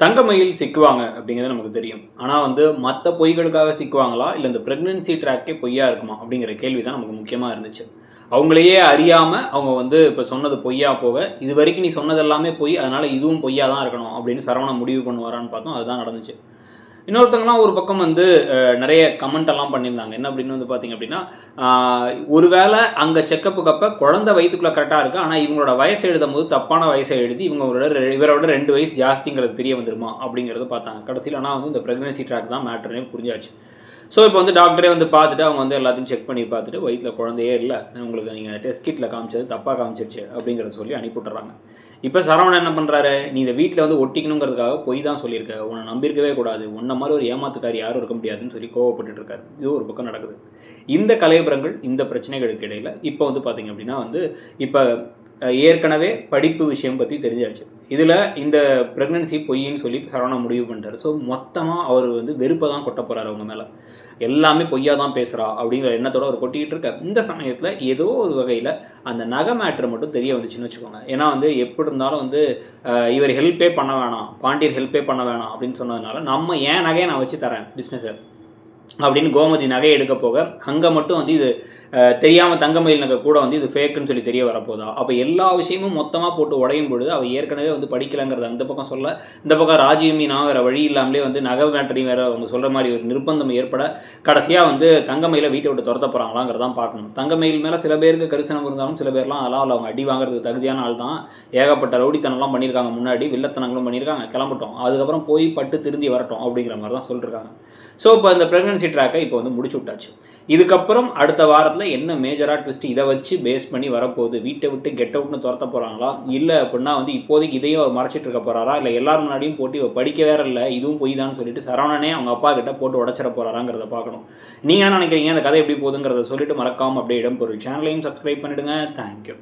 தங்கமயில் சிக்குவாங்க அப்படிங்கிறது நமக்கு தெரியும். ஆனால் வந்து மற்ற பொய்களுக்காக சிக்குவாங்களா? இல்லை இந்த ப்ரெக்னென்சி ட்ராக்கே பொய்யா இருக்குமா? அப்படிங்கிற கேள்வி தான் நமக்கு முக்கியமாக இருந்துச்சு. அவங்களையே அறியாமல் அவங்க வந்து இப்போ சொன்னது பொய்யா போக இது வரைக்கும் நீ சொன்னது எல்லாமே பொய் அதனால் இதுவும் பொய்யா தான் இருக்கணும் அப்படின்னு சரவணன் முடிவு பண்ணுவாரான்னு பார்த்தோம். அதுதான் நடந்துச்சு. இன்னொருத்தங்கலாம் ஒரு பக்கம் வந்து நிறைய கமெண்ட் எல்லாம் பண்ணியிருந்தாங்க. என்ன அப்படின்னு வந்து பார்த்தீங்க அப்படின்னா ஒருவேளை அங்கே செக்கப்புக்கு அப்போ குழந்தை வயிற்றுக்குள்ளே கரெக்டாக இருக்குது ஆனால் இவங்களோட வயசு எழுதும் போது தப்பான வயசை எழுதி இவங்களோட இவரோட ரெண்டு வயசு ஜாஸ்திங்கிறது தெரிய வந்துருமா அப்படிங்கிறத பார்த்தாங்க. கடைசியில் ஆனால் வந்து இந்த ப்ரெக்னன்சி ட்ராக் தான் மேட்டர்னே புரிஞ்சாச்சு. ஸோ இப்போ வந்து டாக்டரே வந்து பார்த்துட்டு அவங்க வந்து எல்லாத்தையும் செக் பண்ணி பார்த்துட்டு வயிற்றில் குழந்தையே இல்லை உங்களுக்கு நீங்கள் டெஸ்ட் கிட்டில் காமிச்சது தப்பாக காமிச்சிருச்சு அப்படிங்கிறத சொல்லி அனுப்பிவிட்டுறாங்க. இப்போ சரவணன் என்ன பண்ணுறாரு நீ இதை வீட்டில் வந்து ஒட்டிக்கணுங்கிறதுக்காக பொய் தான் சொல்லியிருக்க. உன்னை நம்பியிருக்கவே கூடாது. உன்ன மாதிரி ஒரு ஏமாத்துக்காரி யாரும் இருக்க முடியாதுன்னு சொல்லி கோவப்பட்டு இருக்காரு. இது ஒரு பக்கம் நடக்குது. இந்த கலைபுரங்கள் இந்த பிரச்சனைகளுக்கு இடையில் இப்போ வந்து பார்த்தீங்க அப்படின்னா வந்து இப்போ ஏற்கனவே படிப்பு விஷயம் பற்றி தெரிஞ்சாச்சு. இதில் இந்த ப்ரெக்னன்சி பொய்ன்னு சொல்லி சரவணா முடிவு பண்ணுறாரு ஸோ மொத்தமாக அவர் வந்து வெறுப்பை தான் கொட்ட போகிறாரு அவங்க மேலே. எல்லாமே பொய்யா தான் பேசுகிறா அப்படிங்கிற எண்ணத்தோட அவர் கொட்டிக்கிட்டு இருக்க இந்த சமயத்தில் ஏதோ ஒரு வகையில் அந்த நகை மேட்ரு மட்டும் தெரிய வந்துச்சுன்னு வச்சுக்கோங்க. ஏன்னா வந்து எப்படி இருந்தாலும் வந்து இவர் ஹெல்ப்பே பண்ண வேணாம் பாண்டியன் ஹெல்ப்பே பண்ண வேணாம் அப்படின்னு சொன்னதுனால நம்ம ஏன் நகையை நான் வச்சு தரேன்? பிஸ்னஸை அப்படின்னு கோமதி நகை எடுக்க போக அங்கே மட்டும் வந்து இது தெரியாமல் தங்கமயில் நகை கூட வந்து இது ஃபேக்குன்னு சொல்லி தெரிய வரப்போதா? அப்போ எல்லா விஷயமும் மொத்தமாக போட்டு உடையும் பொழுது அவள் ஏற்கனவே வந்து படிக்கலைங்கிறத அந்த பக்கம் சொல்ல இந்த பக்கம் ராஜீவ் நான் வேற வழி இல்லாமலே வந்து நகை மேட்டரையும் வேறு அவங்க சொல்கிற மாதிரி ஒரு நிர்பந்தம் ஏற்பட கடைசியாக வந்து தங்கமயில வீட்டை விட்டு துரத்த போகிறாங்களாங்கிறதான் பார்க்கணும். தங்கமயில் மேலே சில பேருக்கு கரிசனம் இருந்தாலும் சில பேர்லாம் அதெல்லாம் இல்லை அவங்க அடி வாங்குறதுக்கு தகுதியான ஆள் தான். ஏகப்பட்ட ரவுடித்தனம்லாம் பண்ணியிருக்காங்க முன்னாடி வில்லத்தனங்களும் பண்ணியிருக்காங்க கிளம்பட்டும். அதுக்கப்புறம் போய் பட்டு திருந்தி வரட்டும் அப்படிங்கிற மாதிரி தான் சொல்லியிருக்காங்க ஸோ இப்போ இந்த ப்ரெக்னன்சி ட்ராக்கை இப்போ வந்து முடிச்சு விட்டாச்சு. இதுக்கப்புறம் அடுத்த வாரத்தில் என்ன மேஜராக ட்விஸ்ட் இதை வச்சு பேஸ் பண்ணி வரப்போகுது? வீட்டை விட்டு கெட் அவுட்னு துரத்த போகிறாங்களா இல்லை அப்படின்னா வந்து இப்போதைக்கு இதையும் அவர் மறைச்சிட்டு இருக்க போகிறாரா இல்லை எல்லாரும் முன்னாடியும் போட்டு படிக்க வேற இல்லை இதுவும் பொய் தான் சொல்லிட்டு சரவணனே அவங்க அப்பா கிட்ட போட்டு உடச்சிட போகிறாராங்கிறத பார்க்கணும். நீங்கள் என்ன நினைக்கிறீங்க? அந்த கதை எப்படி போகுதுங்கிறத சொல்லிட்டு மறக்காமல் அப்படியே இடம் பொருள் சேனலையும் சப்ஸ்கிரைப் பண்ணிடுங்க. தேங்க்யூ